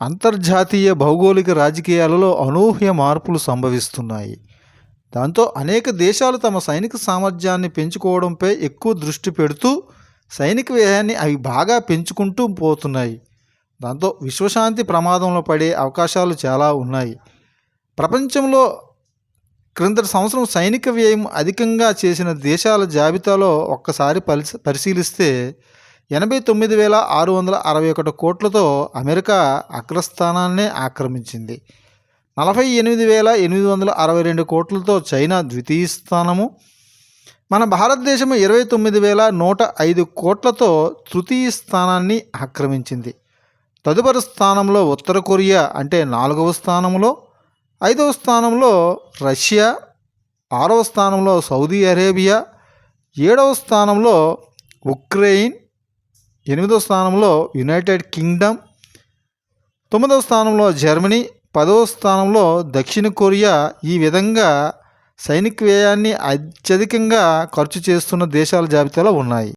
అంతర్జాతీయ భౌగోళిక రాజకీయాలలో అనూహ్య మార్పులు సంభవిస్తున్నాయి. దాంతో అనేక దేశాలు తమ సైనిక సామర్థ్యాన్ని పెంచుకోవడంపై ఎక్కువ దృష్టి పెడుతూ సైనిక వ్యయాన్ని అవి బాగా పెంచుకుంటూ పోతున్నాయి. దాంతో విశ్వశాంతి ప్రమాదంలో పడే అవకాశాలు చాలా ఉన్నాయి. ప్రపంచంలో క్రిందటి సంవత్సరం సైనిక వ్యయం అధికంగా చేసిన దేశాల జాబితాలో ఒక్కసారి పరిశీలిస్తే ఎనభై తొమ్మిది వేల ఆరు వందల అరవై ఒకటి కోట్లతో అమెరికా అగ్రస్థానాన్నే ఆక్రమించింది. నలభై ఎనిమిది వేల ఎనిమిది వందల అరవై రెండు కోట్లతో చైనా ద్వితీయ స్థానము. మన భారతదేశం ఇరవై తొమ్మిది వేల నూట ఐదు కోట్లతో తృతీయ స్థానాన్ని ఆక్రమించింది. తదుపరి స్థానంలో ఉత్తర కొరియా అంటే నాలుగవ స్థానంలో ఐదవ స్థానంలో రష్యా ఆరవ స్థానంలో సౌదీ అరేబియా ఏడవ స్థానంలో ఉక్రెయిన్ ఎనిమిదవ స్థానంలో యునైటెడ్ కింగ్డమ్ తొమ్మిదవ స్థానంలో జర్మనీ పదవ స్థానంలో దక్షిణ కొరియా ఈ విధంగా సైనిక వ్యయాన్ని అత్యధికంగా ఖర్చు చేస్తున్న దేశాల జాబితాలో ఉన్నాయి.